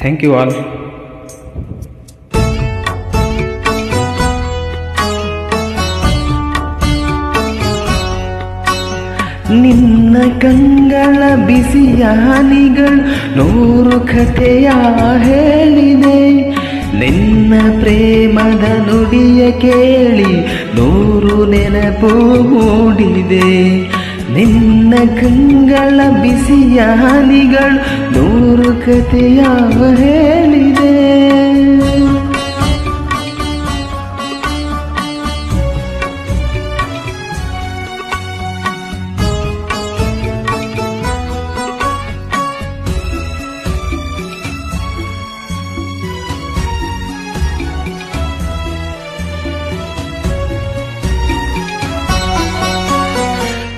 Thank you all ನಿನ್ನ ಕಂಗಳ ಬಿಸಿಯ ಹನಿಗಳು ನೂರು ಕಥೆಯ ಹೇಳಿದೆ. ನಿನ್ನ ಪ್ರೇಮದ ನುಡಿಯ ಕೇಳಿ ನೂರು ನೆನಪು ಮೂಡಿದೆ. ನಿನ್ನ ಕಂಗಳ ಬಿಸಿಯ ಹನಿಗಳು ನೂರು ಕಥೆಯ ಹೇಳಿದೆ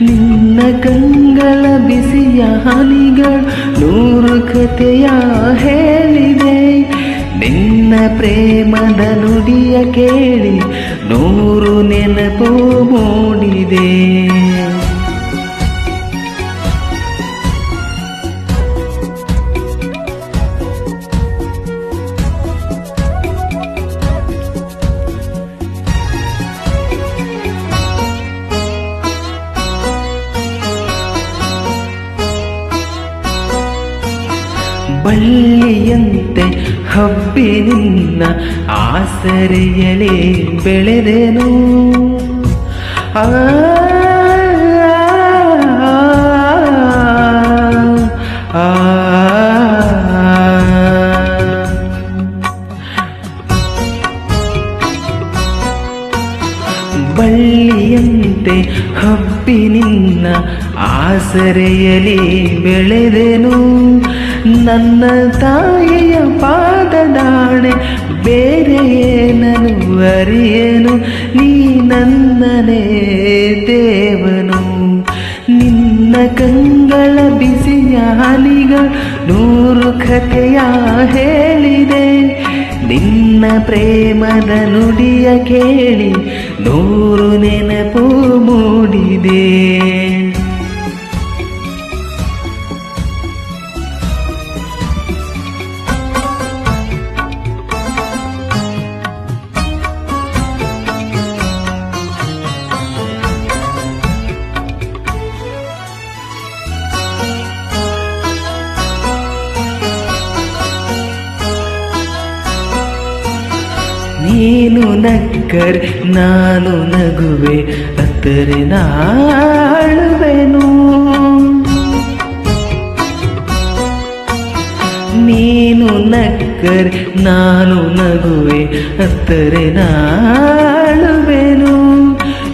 ನಿನ್ನ ಕಂಗಳ ಬಿಸಿಯ ಹನಿಗಳು ನೂರು ಕಥೆಯ ಹೇಳಿದೆ. ನಿನ್ನ ಪ್ರೇಮದ ನುಡಿಯ ಕೇಳಿ ನೂರು ನೆನಪು ಮೂಡಿದೆ. ಬಳ್ಳಿಯಂತೆ ಹಬ್ಬಿ ನಿನ್ನ ಆಸರೆಯಲೇ ಬೆಳೆದೆನು ಆ ಬಳ್ಳಿಯಂತೆ ಹಬ್ಬಿ ನಿನ್ನ ಆಸರೆಯಲಿ ಬೆಳೆದೆನು ನನ್ನ ತಾಯಿಯ ಪಾದದಾಣೆ ಬೇರೆ ಏನನು ಅರಿಯೇನು? ನೀ ನನ್ನನೇ ದೇವನು. ನಿನ್ನ ಕಂಗಳ ಬಿಸಿಯ ಹನಿಗಳು ನೂರು ಕಥೆಯ ಹೇಳಿದೆ. ನಿನ್ನ ಪ್ರೇಮದ ನುಡಿಯ ಕೇಳಿ ನೂರು ನೆನಪು ಮೂಡಿದೆ. ನೀನು ನಕ್ಕರೆ, ನಾನು ನಗುವೆ, ಅತ್ತರೆ ನಾಳುವೆನು. ನೀನು ನಕ್ಕರೆ, ನಾನು ನಗುವೆ, ಅತ್ತರೆ ನಾಳುವೆನು.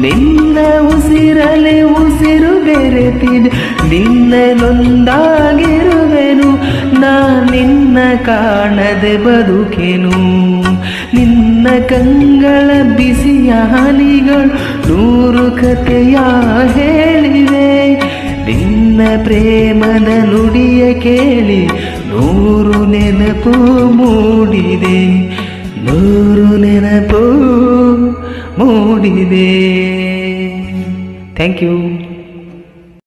ನಿನ್ನ ಉಸಿರಲೆ ಉಸಿರು ಬೆರೆತಿದೆ ನಿನ್ನಲೊಂದಾಗಿರುವೆನು ನಾ ನಿನ್ನ ಕಾಣದೆ ಬದುಕೆನು. ನಿನ್ನ ಕಂಗಳ ಬಿಸಿಯ ಹನಿಗಳು ನೂರು ಕಥೆಯ ಹೇಳಿವೆ. ನಿನ್ನ ಪ್ರೇಮದ ನುಡಿಯ ಕೇಳಿ ನೂರು ನೆನಪು ಮೂಡಿದೆ. ನೂರು ನೆನಪು ಮೂಡಿದೆ. Thank you